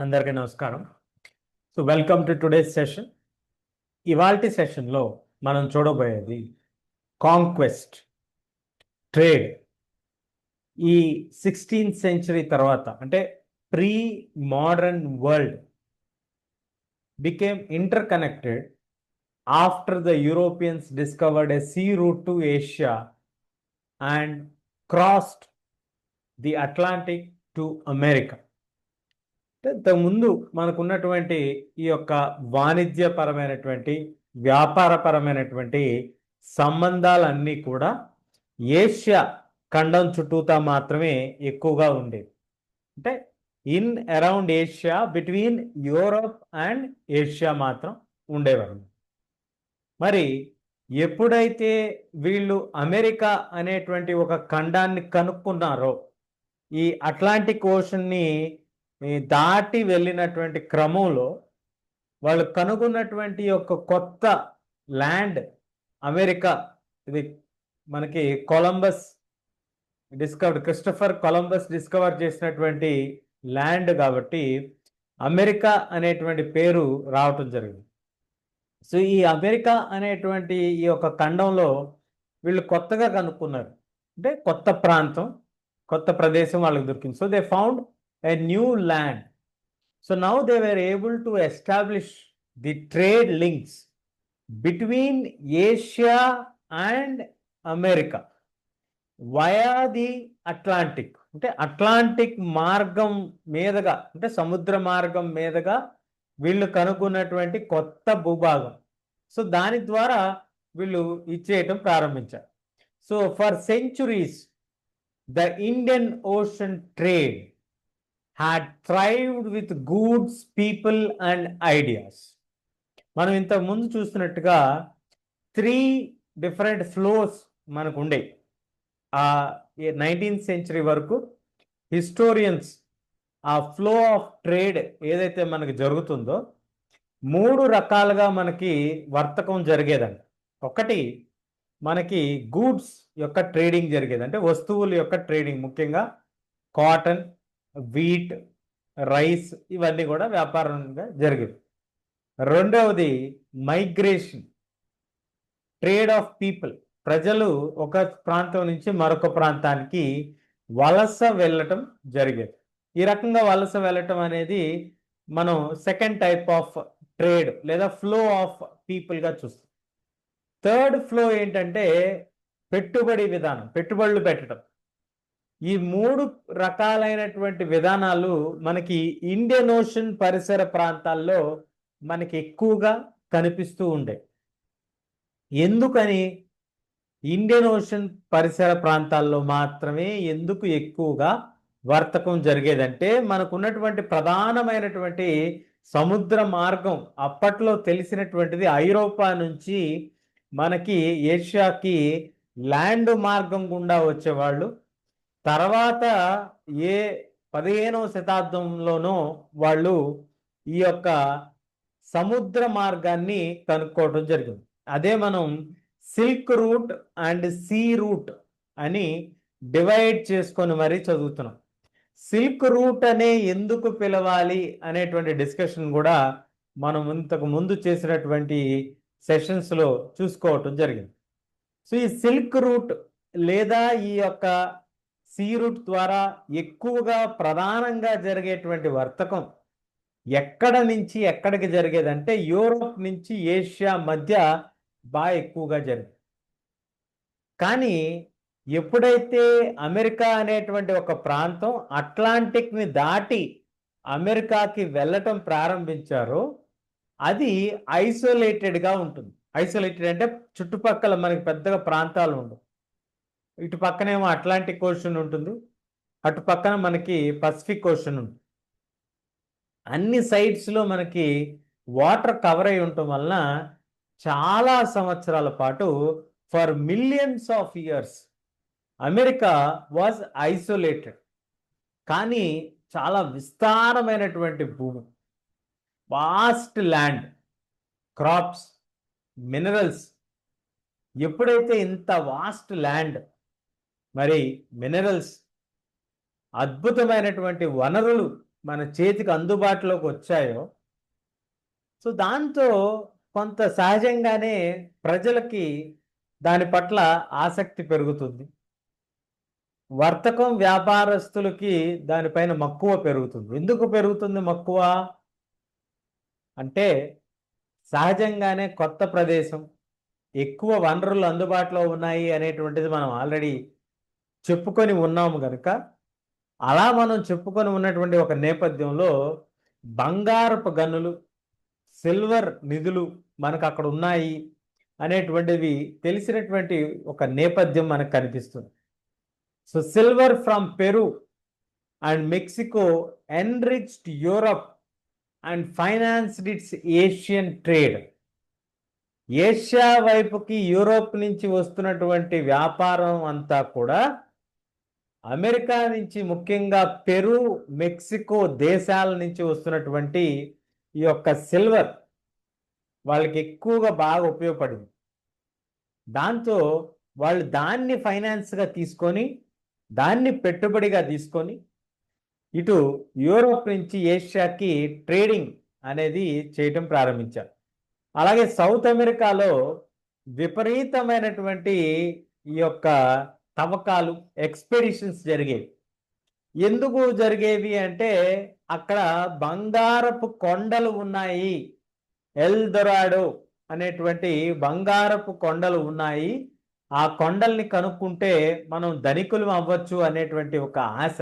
అందరికీ నమస్కారం. So welcome to today's session ఇవాల్టి సెషన్లో మనం చూడబోయేది కాంక్వెస్ట్ ట్రేడ్ ఈ సిక్స్టీన్త్ సెంచరీ తర్వాత అంటే pre modern world became interconnected after the Europeans discovered a sea route to Asia and crossed the Atlantic to America ఇంతకుముందు మనకున్నటువంటి ఈ యొక్క వాణిజ్యపరమైనటువంటి వ్యాపారపరమైనటువంటి సంబంధాలన్నీ కూడా ఏషియా ఖండం చుట్టూతా మాత్రమే ఎక్కువగా ఉండేవి. అంటే in around Asia between Europe and Asia మాత్రం ఉండేవారు మరి ఎప్పుడైతే వీళ్ళు అమెరికా అనేటువంటి ఒక ఖండాన్ని కనుక్కున్నారో ఈ అట్లాంటిక్ ఓషన్ని ఈ దాటి వెళ్ళినటువంటి క్రమంలో వాళ్ళు కనుగొన్నటువంటి ఒక కొత్త ల్యాండ్ అమెరికా ఇది మనకి Columbus discover Christopher Columbus discover చేసినటువంటి ల్యాండ్ కాబట్టి అమెరికా అనేటువంటి పేరు రావటం జరిగింది. సో ఈ అమెరికా అనేటువంటి ఈ యొక్క ఖండంలో వీళ్ళు కొత్తగా కనుక్కున్నారు. అంటే కొత్త ప్రాంతం కొత్త ప్రదేశం వాళ్ళకి దొరికింది. So they found a new land. So now they were able to establish the trade links between Asia and America via the Atlantic. అంటే అట్లాంటిక్ మార్గం మీదుగా అంటే సముద్ర మార్గం మీదుగా వీళ్ళు కనుగొన్నటువంటి కొత్త భూభాగం సో దాని ద్వారా వీళ్ళు ఇచ్చేయటం ప్రారంభించారు so for centuries the Indian Ocean trade had thrived with goods people and ideas మనం ఇంతకు ముందు చూస్తున్నట్టుగా త్రీ డిఫరెంట్ ఫ్లోస్ మనకు ఉండే ఆ నైన్టీన్త్ సెంచరీ వరకు హిస్టోరియన్స్ ఆ ఫ్లో ఆఫ్ ట్రేడ్ ఏదైతే మనకి జరుగుతుందో మూడు రకాలుగా మనకి వర్తకం జరిగేదండి ఒకటి మనకి గూడ్స్ యొక్క ట్రేడింగ్ జరిగేది. అంటే వస్తువుల యొక్క ట్రేడింగ్ ముఖ్యంగా కాటన్ వీట్ రైస్ ఇవన్నీ కూడా వ్యాపారంగా జరిగింది రెండవది మైగ్రేషన్ ట్రేడ్ ఆఫ్ పీపుల్ ప్రజలు ఒక ప్రాంతం నుంచి మరొక ప్రాంతానికి వలస వెళ్ళటం జరిగేది. ఈ రకంగా వలస వెళ్ళటం అనేది మనం సెకండ్ టైప్ ఆఫ్ ట్రేడ్ లేదా ఫ్లో ఆఫ్ పీపుల్గా చూస్తాం. థర్డ్ ఫ్లో ఏంటంటే పెట్టుబడి విధానం పెట్టుబడులు పెట్టడం. ఈ మూడు రకాలైనటువంటి విధానాలు మనకి ఇండియన్ ఓషన్ పరిసర ప్రాంతాల్లో మనకి ఎక్కువగా కనిపిస్తూ ఉండే. ఎందుకని? ఇండియన్ ఓషన్ పరిసర ప్రాంతాల్లో మాత్రమే ఎందుకు ఎక్కువగా వర్తకం జరిగేదంటే మనకు ఉన్నటువంటి ప్రధానమైనటువంటి సముద్ర మార్గం అప్పట్లో తెలిసినటువంటిది ఐరోపా నుంచి మనకి ఏషియాకి ల్యాండ్ మార్గం గుండా వచ్చేవాళ్ళు. తర్వాత ఏ పదిహేనవ శతాబ్దంలోనో వాళ్ళు ఈ యొక్క సముద్ర మార్గాన్ని కనుక్కోవడం జరిగింది. అదే మనం silk route and sea route అని డివైడ్ చేసుకొని మరీ చదువుతున్నాం. సిల్క్ రూట్ అనే ఎందుకు పిలవాలి అనేటువంటి డిస్కషన్ కూడా మనం ఇంతకు ముందు చేసినటువంటి సెషన్స్లో చూసుకోవటం జరిగింది. సో ఈ సిల్క్ రూట్ లేదా ఈ యొక్క సీ రూట్ ద్వారా ఎక్కువగా ప్రధానంగా జరిగేటువంటి వర్తకం ఎక్కడ నుంచి ఎక్కడికి జరిగేదంటే యూరోప్ నుంచి ఏషియా మధ్య బాగా ఎక్కువగా జరిగింది. కానీ ఎప్పుడైతే అమెరికా అనేటువంటి ఒక ప్రాంతం అట్లాంటిక్ని దాటి అమెరికాకి వెళ్ళటం ప్రారంభించారో అది ఐసోలేటెడ్గా ఉంటుంది. ఐసోలేటెడ్ అంటే చుట్టుపక్కల మనకి పెద్దగా ప్రాంతాలు ఉండవు. ఇటు పక్కనేమో అట్లాంటిక్ ఓషన్ ఉంటుంది. అటు పక్కన మనకి పసిఫిక్ ఓషన్ ఉంటుంది. అన్ని సైడ్స్లో మనకి వాటర్ కవర్ అయి ఉండటం వలన చాలా సంవత్సరాల పాటు for millions of years America was isolated. కానీ చాలా విస్తారమైనటువంటి భూమి. Vast land crops minerals. ఎప్పుడైతే ఇంత వాస్ట్ ల్యాండ్ మరి మినరల్స్ అద్భుతమైనటువంటి వనరులు మన చేతికి అందుబాటులోకి వచ్చాయో సో దాంతో కొంత సహజంగానే ప్రజలకి దాని పట్ల ఆసక్తి పెరుగుతుంది. వర్తకం వ్యాపారస్తులకి దానిపైన మక్కువ పెరుగుతుంది. ఎందుకు పెరుగుతుంది మక్కువ? అంటే సహజంగానే కొత్త ప్రదేశం ఎక్కువ వనరులు అందుబాటులో ఉన్నాయి అనేటువంటిది మనం ఆల్రెడీ చెప్పుకొని ఉన్నాము కనుక అలా మనం చెప్పుకొని ఉన్నటువంటి ఒక నేపథ్యంలో బంగారపు గనులు సిల్వర్ నిధులు మనకు అక్కడ ఉన్నాయి అనేటువంటివి తెలిసినటువంటి ఒక నేపథ్యం మనకు కనిపిస్తుంది. So silver from Peru and Mexico enriched Europe and financed its Asian trade. Asia వైపుకి యూరోప్ నుంచి వస్తున్నటువంటి వ్యాపారం అంతా కూడా అమెరికా నుంచి ముఖ్యంగా పెరు మెక్సికో దేశాల నుంచి వస్తున్నటువంటి ఈ యొక్క సిల్వర్ వాళ్ళకి ఎక్కువగా బాగా ఉపయోగపడింది. దాంతో వాళ్ళు దాన్ని ఫైనాన్స్గా తీసుకొని దాన్ని పెట్టుబడిగా తీసుకొని ఇటు యూరోప్ నుంచి ఏషియాకి ట్రేడింగ్ అనేది చేయటం ప్రారంభించారు. అలాగే సౌత్ అమెరికాలో విపరీతమైనటువంటి ఈ యొక్క తవ్వకాలు ఎక్స్పెడిషన్స్ జరిగేవి. ఎందుకు జరిగేవి అంటే అక్కడ బంగారపు కొండలు ఉన్నాయి. ఎల్ దొరాడో అనేటువంటి బంగారపు కొండలు ఉన్నాయి. ఆ కొండల్ని కనుక్కుంటే మనం ధనికులు అవ్వచ్చు అనేటువంటి ఒక ఆశ.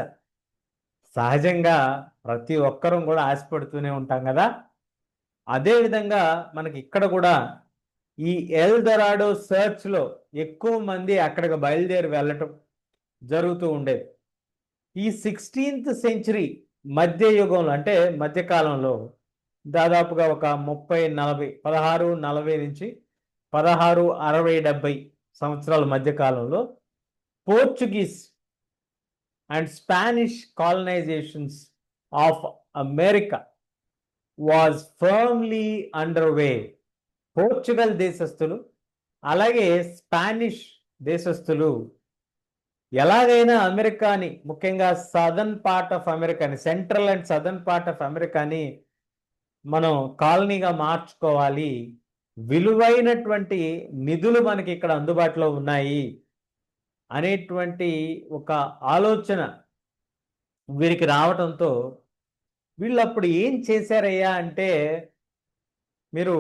సహజంగా ప్రతి ఒక్కరం కూడా ఆశపడుతూనే ఉంటాం కదా. అదేవిధంగా మనకి ఇక్కడ కూడా ఈ ఎల్దరాడో సెర్చ్లో ఎక్కువ మంది అక్కడికి బయలుదేరి వెళ్ళటం జరుగుతూ ఉండేది. ఈ సిక్స్టీన్త్ సెంచరీ మధ్య యుగంలో అంటే మధ్యకాలంలో దాదాపుగా ఒక ముప్పై నలభై పదహారు నలభై నుంచి పదహారు అరవై డెబ్బై సంవత్సరాల మధ్యకాలంలో Portuguese and Spanish colonisations of America was firmly underway Portugal దేశస్థులు అలాగే స్పానిష్ దేశస్థులు. ఎలాగైనా అమెరికాని ముఖ్యంగా southern part of అమెరికాని central and southern part of అమెరికాని మనం కాలనీగా మార్చుకోవాలి. విలువైనటువంటి నిధులు మనకి ఇక్కడ అందుబాటులో ఉన్నాయి అనేటువంటి ఒక ఆలోచన వీరికి రావటంతో వీళ్ళు అప్పుడు ఏం చేశారయ్యా అంటే మీరు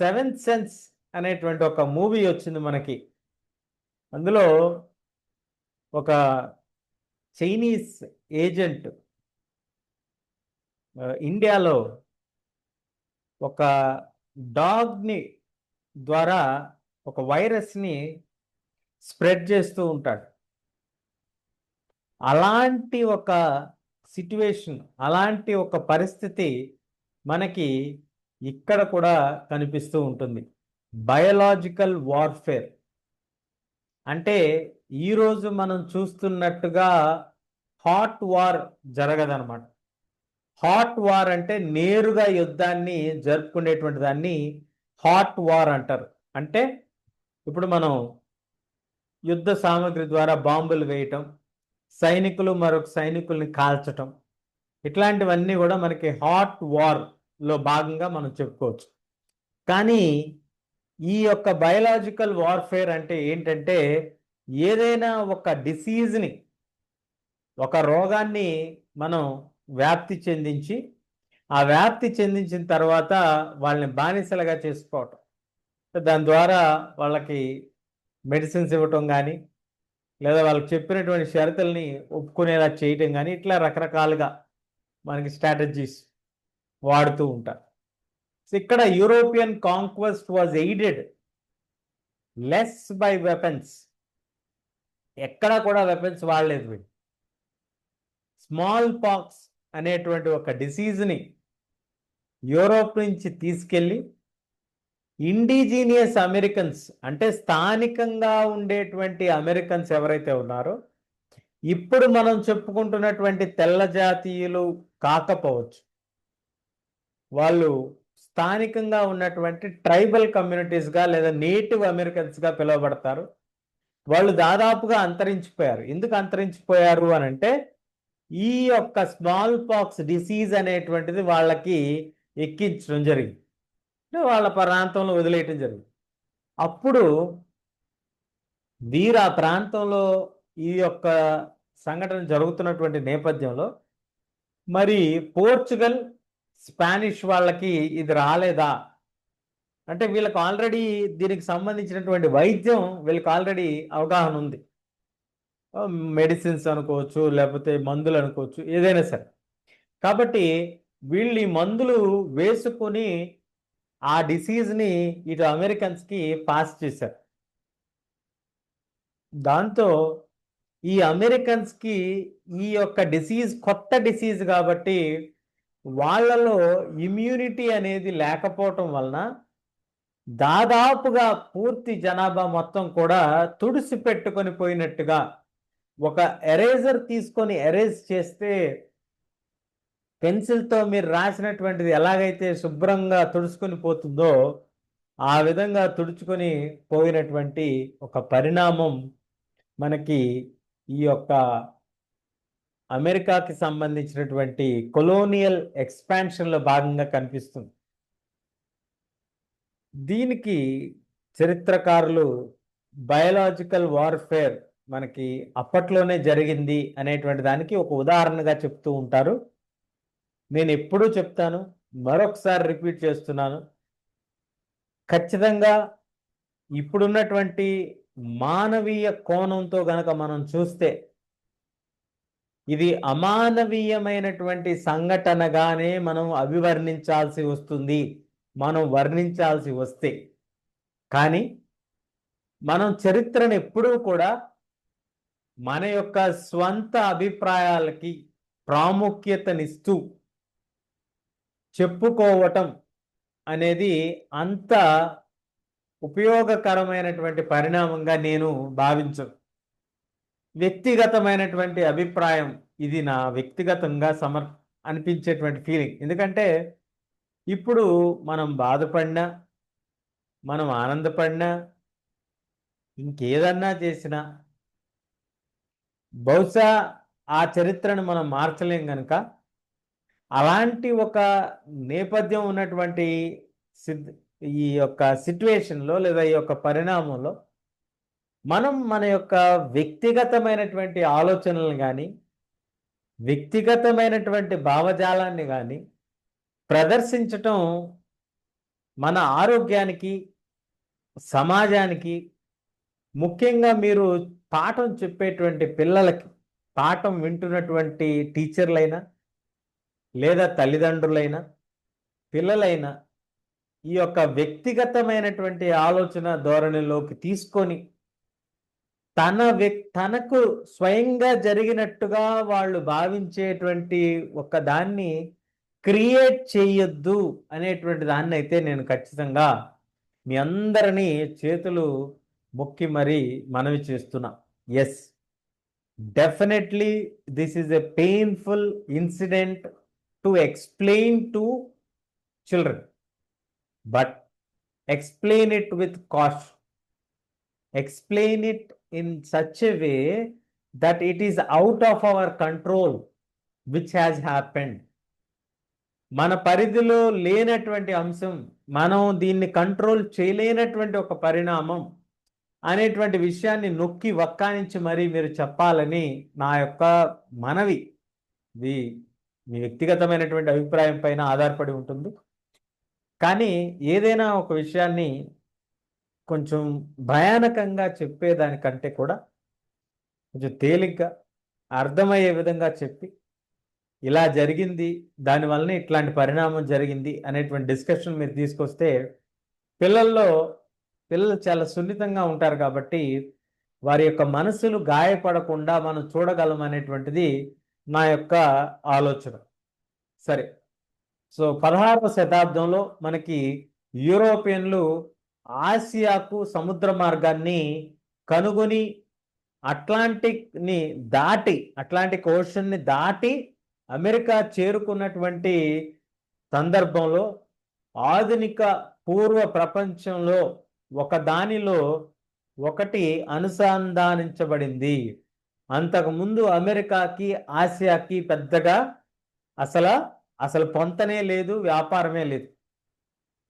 సెవెంత్ సెన్స్ అనేటువంటి ఒక మూవీ వచ్చింది మనకి. అందులో ఒక చైనీస్ ఏజెంట్ ఇండియాలో ఒక డాగ్ని ద్వారా ఒక వైరస్ని స్ప్రెడ్ చేస్తూ ఉంటాడు. అలాంటి ఒక సిట్యువేషన్ అలాంటి ఒక పరిస్థితి మనకి ఇక్కడ కూడా కనిపిస్తూ ఉంటుంది. బయలాజికల్ వార్ఫేర్ అంటే ఈరోజు మనం చూస్తున్నట్టుగా హాట్ వార్ జరగదనమాట హాట్ వార్ అంటే నేరుగా యుద్ధాన్ని జరుపుకునేటువంటి దాన్ని హాట్ వార్ అంటారు. అంటే ఇప్పుడు మనం యుద్ధ సామగ్రి ద్వారా బాంబులు వేయటం సైనికులు మరొక సైనికుల్ని కాల్చటం ఇట్లాంటివన్నీ కూడా మనకి హాట్ వార్ లో భాగంగా మనం చెప్పుకోవచ్చు. కానీ ఈ యొక్క బయలాజికల్ వార్ఫేర్ అంటే ఏంటంటే ఏదైనా ఒక డిసీజ్ని ఒక రోగాన్ని మనం వ్యాప్తి చెందించి ఆ వ్యాప్తి చెందించిన తర్వాత వాళ్ళని బానిసలుగా చేసుకోవటం. దాని ద్వారా వాళ్ళకి మెడిసిన్స్ ఇవ్వటం కానీ లేదా వాళ్ళకి చెప్పినటువంటి షరతుల్ని ఒప్పుకునేలా చేయటం కానీ ఇట్లా రకరకాలుగా మనకి స్ట్రాటజీస్ వాడుతూ ఉంటారు. సో ఇక్కడ European conquest was aided less by weapons ఎక్కడా కూడా వెపన్స్ వాడలేదు వీళ్ళు. స్మాల్ పాక్స్ అనేటువంటి ఒక డిసీజ్ని యూరోప్ నుంచి తీసుకెళ్ళి ఇండిజీనియస్ అమెరికన్స్ అంటే స్థానికంగా ఉండేటువంటి అమెరికన్స్ ఎవరైతే ఉన్నారో ఇప్పుడు మనం చెప్పుకుంటున్నటువంటి తెల్ల జాతీయులు కాకపోవచ్చు. వాళ్ళు స్థానికంగా ఉన్నటువంటి ట్రైబల్ కమ్యూనిటీస్గా లేదా నేటివ్ అమెరికన్స్గా పిలువబడతారు. వాళ్ళు దాదాపుగా అంతరించిపోయారు. ఎందుకు అంతరించిపోయారు అని అంటే ఈ యొక్క స్మాల్ పాక్స్ డిసీజ్ అనేటువంటిది వాళ్ళకి ఎక్కించడం జరిగింది. వాళ్ళ ప్రాంతంలో వదిలేయటం జరిగింది. అప్పుడు వీరు ఆ ప్రాంతంలో ఈ యొక్క సంఘటన జరుగుతున్నటువంటి నేపథ్యంలో మరి పోర్చుగల్ స్పానిష్ వాళ్ళకి ఇది రాలేదా? అంటే వీళ్ళకి ఆల్రెడీ దీనికి సంబంధించినటువంటి వైద్యం వీళ్ళకి ఆల్రెడీ అవగాహన ఉంది. మెడిసిన్స్ అనుకోవచ్చు లేకపోతే మందులు అనుకోవచ్చు ఏదైనా సరే. కాబట్టి వీళ్ళు ఈ మందులు వేసుకొని ఆ డిసీజ్ని ఇటు అమెరికన్స్కి పాస్ చేశారు. దాంతో ఈ అమెరికన్స్కి ఈ యొక్క డిసీజ్ కొత్త డిసీజ్ కాబట్టి వాళ్ళలో ఇమ్యూనిటీ అనేది లేకపోవటం వలన దాదాపుగా పూర్తి జనాభా మొత్తం కూడా తుడిసి పెట్టుకొని పోయినట్టుగా ఒక ఎరేజర్ తీసుకొని ఎరేజ్ చేస్తే పెన్సిల్తో మీరు రాసినటువంటిది ఎలాగైతే శుభ్రంగా తుడుచుకొని పోతుందో ఆ విధంగా తుడుచుకొని పోయినటువంటి ఒక పరిణామం మనకి ఈ యొక్క అమెరికాకి సంబంధించినటువంటి కొలోనియల్ ఎక్స్పాన్షన్లో భాగంగా కనిపిస్తుంది. దీనికి చరిత్రకారులు బయలాజికల్ వార్ఫేర్ మనకి అప్పట్లోనే జరిగింది అనేటువంటి దానికి ఒక ఉదాహరణగా చెప్తూ ఉంటారు. నేను ఎప్పుడూ చెప్తాను మరొకసారి రిపీట్ చేస్తున్నాను. ఖచ్చితంగా ఇప్పుడున్నటువంటి మానవీయ కోణంతో గనక మనం చూస్తే ఇది అమానవీయమైనటువంటి సంఘటనగానే మనం అభివర్ణించాల్సి వస్తుంది. మనం వర్ణించాల్సి వస్తే. కానీ మనం చరిత్రను ఎప్పుడూ కూడా మన యొక్క స్వంత అభిప్రాయాలకి ప్రాముఖ్యతనిస్తూ చెప్పుకోవటం అనేది అంత ఉపయోగకరమైనటువంటి పరిణామంగా నేను భావించను. వ్యక్తిగతమైనటువంటి అభిప్రాయం ఇది నా వ్యక్తిగతంగా సమర్ అనిపించేటువంటి ఫీలింగ్ ఎందుకంటే ఇప్పుడు మనం బాధపడినా మనం ఆనందపడినా ఇంకేదన్నా చేసినా బహుశా ఆ చరిత్రను మనం మార్చలేం కనుక అలాంటి ఒక నేపథ్యం ఉన్నటువంటి సిద్ ఈ యొక్క సిట్యువేషన్లో లేదా ఈ యొక్క పరిణామంలో మనం మన యొక్క వ్యక్తిగతమైనటువంటి ఆలోచనలను కానీ వ్యక్తిగతమైనటువంటి భావజాలాన్ని కానీ ప్రదర్శించటం మన ఆరోగ్యానికి సమాజానికి ముఖ్యంగా మీరు పాఠం చెప్పేటువంటి పిల్లలకి పాఠం వింటున్నటువంటి టీచర్లైనా లేదా తల్లిదండ్రులైనా పిల్లలైనా ఈ యొక్క వ్యక్తిగతమైనటువంటి ఆలోచన ధోరణిలోకి తీసుకొని తన తనకు స్వయంగా జరిగినట్టుగా వాళ్ళు భావించేటువంటి ఒక దాన్ని క్రియేట్ చేయొద్దు అనేటువంటి దాన్ని అయితే నేను ఖచ్చితంగా మీ అందరినీ చేతులు మొక్కి మరీ మనవి చేస్తున్నా. Yes definitely this is a painful incident to explain to children but explain it with caste explain it in such a way that it is out of our control which has happened మన పరిధిలో లేనటువంటి అంశం మనం దీన్ని control చేయలేనటువంటి ఒక పరిణామం అనేటువంటి విషయాన్ని నొక్కి వక్కానించి మరీ మీరు చెప్పాలని నా యొక్క మనవి. ఇది మీ వ్యక్తిగతమైనటువంటి అభిప్రాయం పైన ఆధారపడి ఉంటుంది. కానీ ఏదైనా ఒక విషయాన్ని కొంచెం భయానకంగా చెప్పేదానికంటే కూడా కొంచెం తేలిగ్గా అర్థమయ్యే విధంగా చెప్పి ఇలా జరిగింది దానివల్లనే ఇట్లాంటి పరిణామం జరిగింది అనేటువంటి డిస్కషన్ మీరు తీసుకొస్తే పిల్లల్లో పిల్లలు చాలా సున్నితంగా ఉంటారు కాబట్టి వారి యొక్క మనసులు గాయపడకుండా మనం చూడగలం అనేటువంటిది నా యొక్క ఆలోచన. సరే. సో పదహారవ శతాబ్దంలో మనకి యూరోపియన్లు ఆసియాకు సముద్ర మార్గాన్ని కనుగొని అట్లాంటిక్ని దాటి అట్లాంటిక్ ఓషన్ని దాటి అమెరికా చేరుకున్నటువంటి సందర్భంలో ఆధునిక పూర్వ ప్రపంచంలో ఒక దానిలో ఒకటి అనుసంధానించబడింది. అంతకుముందు అమెరికాకి ఆసియాకి పెద్దగా అసలు అసలు పొంతనే లేదు వ్యాపారమే లేదు.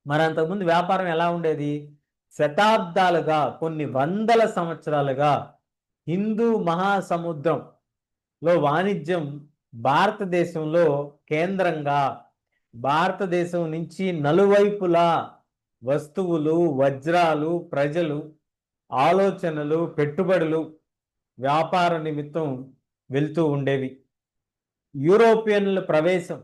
మరి అంతకుముందు వ్యాపారం ఎలా ఉండేది? శతాబ్దాలుగా కొన్ని వందల సంవత్సరాలుగా హిందూ మహాసముద్రంలో వాణిజ్యం భారతదేశంలో కేంద్రంగా. భారతదేశం నుంచి నలువైపులా వస్తువులు వజ్రాలు ప్రజలు ఆలోచనలు పెట్టుబడులు వ్యాపార నిమిత్తం వెళ్తూ ఉండేవి. యూరోపియన్ల ప్రవేశం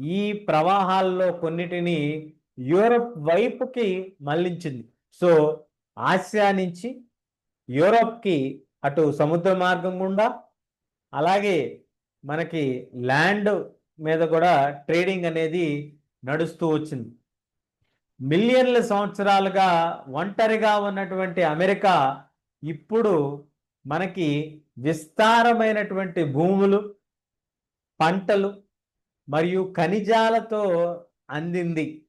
ఈ ప్రవాహాల్లో కొన్నిటిని యూరప్ వైపుకి మళ్ళించింది సో ఆసియా నుంచి యూరప్కి అటు సముద్ర మార్గం గుండా అలాగే మనకి ల్యాండ్ మీద కూడా ట్రేడింగ్ అనేది నడుస్తూ వచ్చింది. మిలియన్ల సంవత్సరాలుగా ఒంటరిగా ఉన్నటువంటి అమెరికా ఇప్పుడు మనకి విస్తారమైనటువంటి భూములు పంటలు మరియు ఖనిజాలతో అందింది.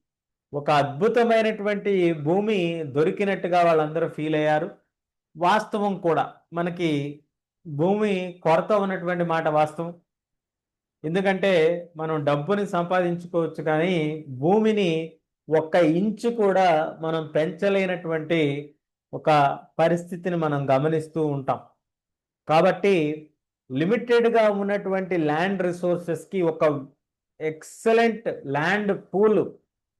ఒక అద్భుతమైనటువంటి భూమి దొరికినట్టుగా వాళ్ళందరూ ఫీల్ అయ్యారు. వాస్తవం కూడా మనకి భూమి కొరత ఉన్నటువంటి మాట వాస్తవం. ఎందుకంటే మనం డబ్బుని సంపాదించుకోవచ్చు కానీ భూమిని ఒక్క ఇంచు కూడా మనం పెంచలేనటువంటి ఒక పరిస్థితిని మనం గమనిస్తూ ఉంటాం. కాబట్టి లిమిటెడ్గా ఉన్నటువంటి ల్యాండ్ రిసోర్సెస్కి ఒక ఎక్సలెంట్ ల్యాండ్ పూల్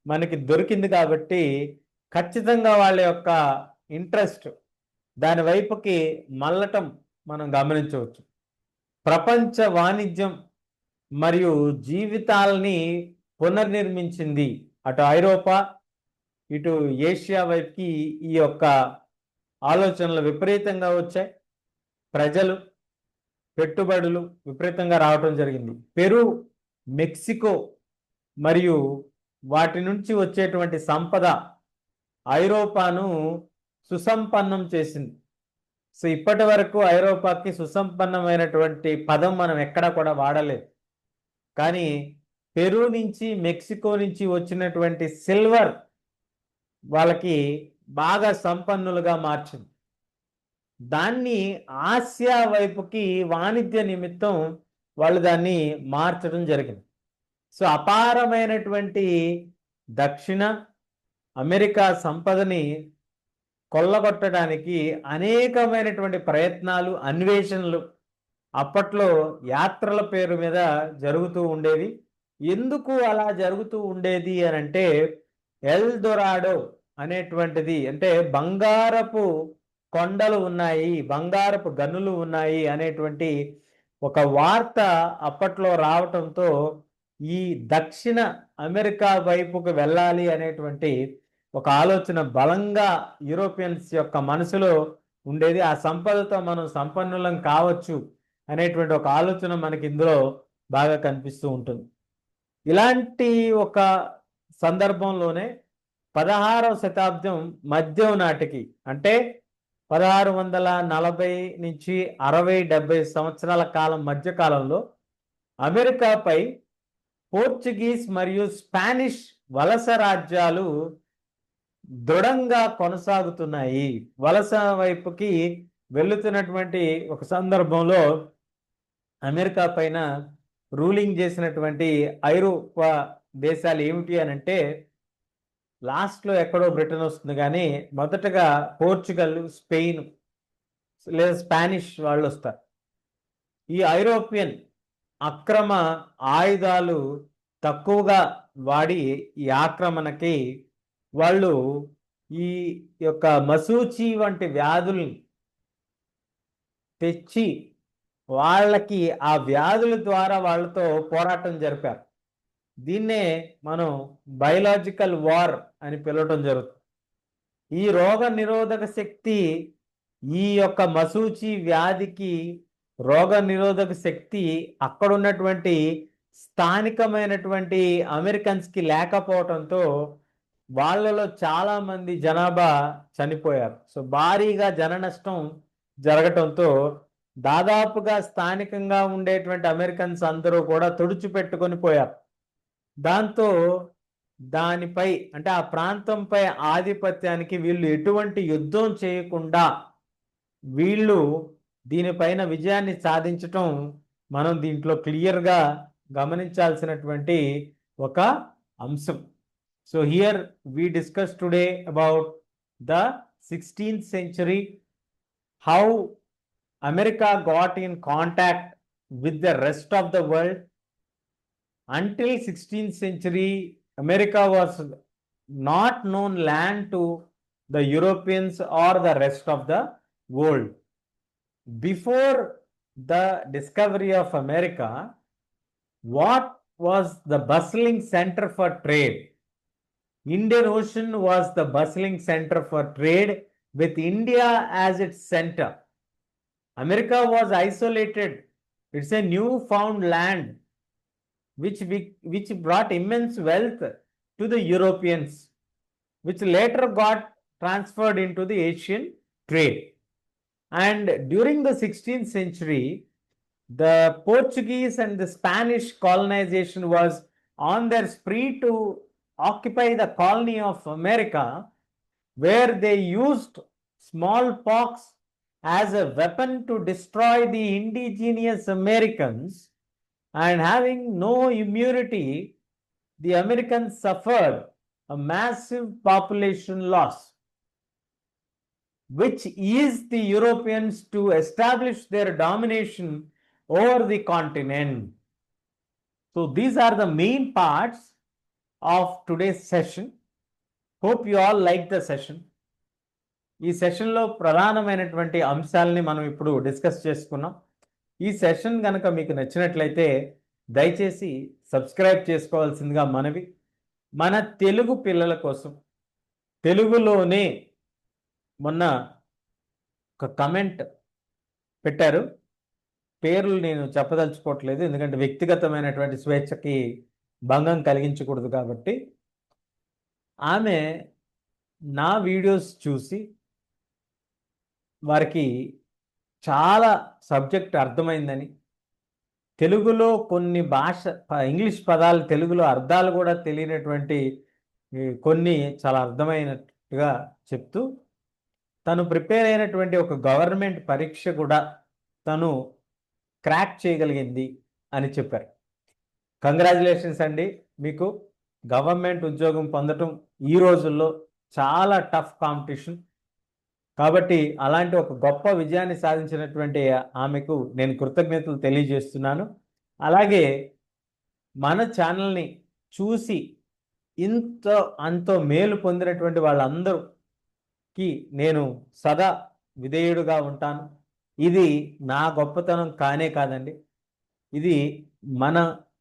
మనకి దొరికింది కాబట్టి ఖచ్చితంగా వాళ్ళ యొక్క ఇంట్రెస్ట్ దాని వైపుకి మళ్ళటం మనం గమనించవచ్చు. ప్రపంచ వాణిజ్యం మరియు జీవితాలని పునర్నిర్మించింది అటు ఐరోపా ఇటు ఏషియా వైపుకి ఈ యొక్క ఆలోచనలు విపరీతంగా వచ్చాయి. ప్రజలు పెట్టుబడులు విపరీతంగా రావటం జరిగింది. పెరు మెక్సికో మరియు వాటి నుంచి వచ్చేటువంటి సంపద ఐరోపాను సుసంపన్నం చేసింది. సో ఇప్పటి వరకు ఐరోపాకి సుసంపన్నమైనటువంటి పదం మనం ఎక్కడా కూడా వాడలేదు. కానీ పెరు నుంచి మెక్సికో నుంచి వచ్చినటువంటి సిల్వర్ వాళ్ళకి బాగా సంపన్నులుగా మార్చింది. దాన్ని ఆసియా వైపుకి వాణిజ్య నిమిత్తం వాళ్ళు దాన్ని మార్చడం జరిగింది. సో అపారమైనటువంటి దక్షిణ అమెరికా సంపదని కొల్లగొట్టడానికి అనేకమైనటువంటి ప్రయత్నాలు అన్వేషణలు అప్పట్లో యాత్రల పేరు మీద జరుగుతూ ఉండేవి. ఎందుకు అలా జరుగుతూ ఉండేది అని అంటే ఎల్ దొరాడో అనేటువంటిది అంటే బంగారపు కొండలు ఉన్నాయి బంగారపు గనులు ఉన్నాయి అనేటువంటి ఒక వార్త అప్పట్లో రావటంతో ఈ దక్షిణ అమెరికా వైపుకు వెళ్ళాలి అనేటువంటి ఒక ఆలోచన బలంగా యూరోపియన్స్ యొక్క మనసులో ఉండేది. ఆ సంపదతో మనం సంపన్నులం కావచ్చు అనేటువంటి ఒక ఆలోచన మనకి ఇందులో బాగా కనిపిస్తూ ఉంటుంది. ఇలాంటి ఒక సందర్భంలోనే పదహారవ శతాబ్దం మధ్యం నాటికి అంటే పదహారు వందల నలభై నుంచి అరవై డెబ్బై సంవత్సరాల కాలం మధ్యకాలంలో అమెరికాపై పోర్చుగీస్ మరియు స్పానిష్ వలస రాజ్యాలు దృఢంగా కొనసాగుతున్నాయి. వలస వైపుకి వెళుతున్నటువంటి ఒక సందర్భంలో అమెరికా పైన రూలింగ్ చేసినటువంటి ఐరోపా దేశాలు ఏమిటి అని అంటే లాస్ట్లో ఎక్కడో బ్రిటన్ వస్తుంది కానీ మొదటగా పోర్చుగల్ స్పెయిన్ లేదా స్పానిష్ వాళ్ళు వస్తారు. ఈ ఐరోపియన్ అక్రమ ఆయుధాలు తక్కువగా వాడి ఈ ఆక్రమణకి వాళ్ళు ఈ యొక్క మసూచి వంటి వ్యాధుల్ని తెచ్చి వాళ్ళకి ఆ వ్యాధుల ద్వారా వాళ్ళతో పోరాటం జరిపారు. దీన్నే మనం బయలాజికల్ వార్ అని పిలవటం జరుగుతుంది. ఈ రోగ నిరోధక శక్తి ఈ యొక్క మసూచి వ్యాధికి రోగ నిరోధక శక్తి అక్కడ ఉన్నటువంటి స్థానికమైనటువంటి అమెరికన్స్కి లేకపోవటంతో వాళ్ళలో చాలా మంది జనాభా చనిపోయారు. సో భారీగా జన నష్టం జరగటంతో దాదాపుగా స్థానికంగా ఉండేటువంటి అమెరికన్స్ అందరూ కూడా తుడిచిపెట్టుకొని పోయారు. దాంతో దానిపై అంటే ఆ ప్రాంతంపై ఆధిపత్యానికి వీళ్ళు ఎటువంటి యుద్ధం చేయకుండా వీళ్ళు దీనిపైన విజయాన్ని సాధించటం మనం దీంట్లో క్లియర్గా గమనించాల్సినటువంటి ఒక అంశం. So here we discuss today about the sixteenth century how America got in contact with the rest of the world until sixteenth century America was not known land to the Europeans or the rest of the world Before the discovery of America, what was the bustling center for trade? Indian Ocean was the bustling center for trade with India as its center. America was isolated it's a newfound land which we, which brought immense wealth to the Europeans, which later got transferred into the Asian trade. And during the 16th century, the Portuguese and the Spanish colonization was on their spree to occupy the colony of America, where they used smallpox as a weapon to destroy the indigenous Americans. And having no immunity, the Americans suffered a massive population loss, which eased the Europeans to establish their domination over the continent. So, these are the main parts of today's session. Hope you all like the session. ఈ సెషన్లో ప్రధానమైనటువంటి అంశాలని మనం ఇప్పుడు discuss చేసుకున్నాం ఈ session కనుక మీకు నచ్చినట్లయితే దయచేసి సబ్స్క్రైబ్ చేసుకోవాల్సిందిగా మనవి మన తెలుగు పిల్లల కోసం తెలుగులోనే మొన్న ఒక కమెంట్ పెట్టారు. పేర్లు నేను చెప్పదలుచుకోవట్లేదు ఎందుకంటే వ్యక్తిగతమైనటువంటి స్వేచ్ఛకి భంగం కలిగించకూడదు కాబట్టి. ఆమె నా వీడియోస్ చూసి వారికి చాలా సబ్జెక్ట్ అర్థమైందని తెలుగులో కొన్ని భాష ప- ఇంగ్లీష్ పదాలు తెలుగులో అర్థాలు కూడా తెలియనటువంటి కొన్ని చాలా అర్థమైనట్టుగా చెప్తూ తను ప్రిపేర్ అయినటువంటి ఒక గవర్నమెంట్ పరీక్ష కూడా తను క్రాక్ చేయగలిగింది అని చెప్పారు. కంగ్రాచులేషన్స్ అండి. మీకు గవర్నమెంట్ ఉద్యోగం పొందటం ఈ రోజుల్లో చాలా టఫ్ కాంపిటీషన్. కాబట్టి అలాంటి ఒక గొప్ప విజయాన్ని సాధించినటువంటి ఆమెకు నేను కృతజ్ఞతలు తెలియజేస్తున్నాను. అలాగే మన ఛానల్ని చూసి ఇంత అంతో మేలు పొందినటువంటి వాళ్ళందరూ కి నేను సదా విధేయుడుగా ఉంటాను. ఇది నా గొప్పతనం కానే కాదండి. ఇది మన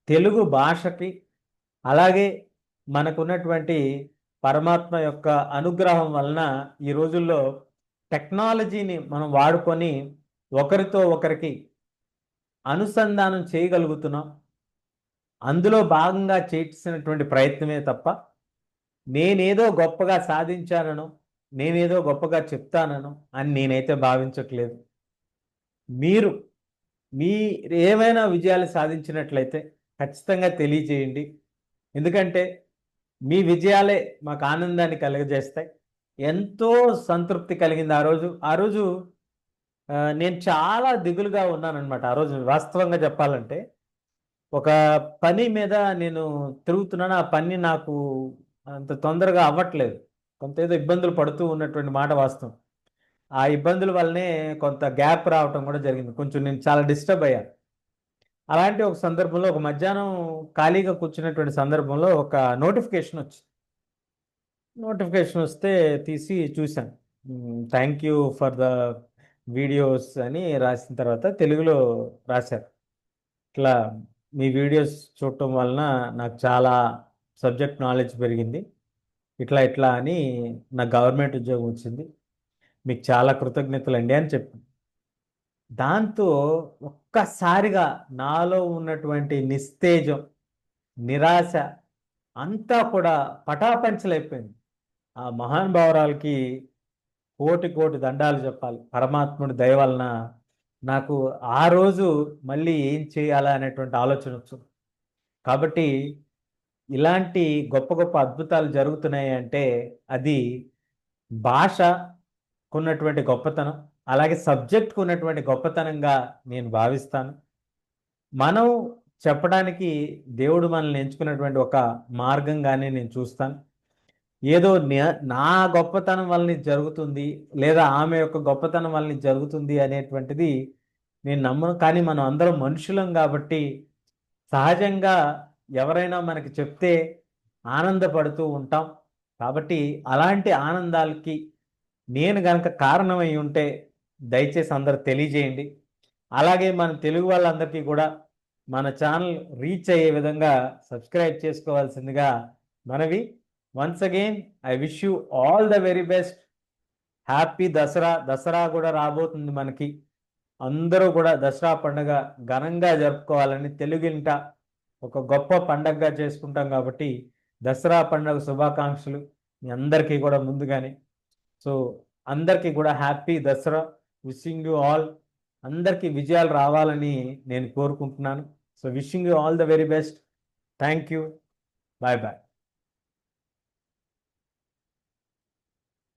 తెలుగు భాషకి అలాగే మనకున్నటువంటి పరమాత్మ యొక్క అనుగ్రహం వలన ఈ రోజుల్లో టెక్నాలజీని మనం వాడుకొని ఒకరితో ఒకరికి అనుసంధానం చేయగలుగుతున్నాం. అందులో భాగంగా చేసినటువంటి ప్రయత్నమే తప్ప నేనేదో గొప్పగా సాధించానను నేనేదో గొప్పగా చెప్తానను అని నేనైతే భావించట్లేదు. మీరు మీ ఏమైనా విజయాలు సాధించినట్లయితే ఖచ్చితంగా తెలియజేయండి. ఎందుకంటే మీ విజయాలే మాకు ఆనందాన్ని కలుగజేస్తాయి. ఎంతో సంతృప్తి కలిగింది ఆ రోజు. ఆ రోజు నేను చాలా దిగులుగా ఉన్నానన్నమాట. ఆ రోజు వాస్తవంగా చెప్పాలంటే ఒక పని మీద నేను తిరుగుతున్నాను. ఆ పని నాకు అంత తొందరగా అవ్వట్లేదు. కొంత ఏదో ఇబ్బందులు పడుతూ ఉన్నటువంటి మాట వాస్తవం. ఆ ఇబ్బందుల వల్లనే కొంత గ్యాప్ రావటం కూడా జరిగింది. కొంచెం నేను చాలా డిస్టర్బ్ అయ్యాను అలాంటి ఒక సందర్భంలో ఒక మధ్యాహ్నం ఖాళీగా కూర్చున్నటువంటి సందర్భంలో ఒక నోటిఫికేషన్ వచ్చింది. నోటిఫికేషన్ వస్తే తీసి చూశాను. Thank you for the videos అని రాసిన తర్వాత తెలుగులో రాశారు. ఇట్లా మీ వీడియోస్ చూడటం వలన నాకు చాలా సబ్జెక్ట్ నాలెడ్జ్ పెరిగింది. ఇట్లా ఇట్లా అని నా గవర్నమెంట్ ఉద్యోగం వచ్చింది. మీకు చాలా కృతజ్ఞతలు అండి అని చెప్పి దాంతో ఒక్కసారిగా నాలో ఉన్నటువంటి నిస్తేజం నిరాశ అంతా కూడా పటాపంచలైపోయింది. ఆ మహానుభావురాలకి కోటి కోటి దండాలు చెప్పాలి పరమాత్ముడి దయ వలన నాకు ఆ రోజు మళ్ళీ ఏం చేయాలా అనేటువంటి ఆలోచన వచ్చింది. కాబట్టి ఇలాంటి గొప్ప గొప్ప అద్భుతాలు జరుగుతున్నాయి అంటే అది భాషకున్నటువంటి గొప్పతనం అలాగే సబ్జెక్ట్కు ఉన్నటువంటి గొప్పతనంగా నేను భావిస్తాను. మనం చెప్పడానికి దేవుడు మనల్ని ఎంచుకున్నటువంటి ఒక మార్గంగానే నేను చూస్తాను. ఏదో నే- నా గొప్పతనం వల్ల జరుగుతుంది లేదా ఆమె యొక్క గొప్పతనం వల్ల జరుగుతుంది అనేటువంటిది నేను నమ్మను. కానీ మనం అందరం మనుషులం కాబట్టి సహజంగా ఎవరైనా మనకి చెప్తే ఆనందపడుతూ ఉంటాం. కాబట్టి అలాంటి ఆనందాలకి నేను గనక కారణమై ఉంటే దయచేసి అందరు తెలియజేయండి. అలాగే మన తెలుగు వాళ్ళందరికీ కూడా మన ఛానల్ రీచ్ అయ్యే విధంగా సబ్స్క్రైబ్ చేసుకోవాల్సిందిగా మనవి. Once again I wish you all the very best happy Dussehra. Dussehra కూడా రాబోతుంది మనకి. అందరూ కూడా దసరా పండుగ ఘనంగా జరుపుకోవాలని తెలుగింట. ఒక గొప్ప పండగగా చేసుకుంటాం కాబట్టి దసరా పండుగ శుభాకాంక్షలు మీ అందరికీ కూడా ముందుగానే. సో అందరికీ కూడా happy Dussehra. Wishing you all. అందరికీ విజయాలు రావాలని నేను కోరుకుంటున్నాను. So wishing you all the very best. Thank you. Bye bye.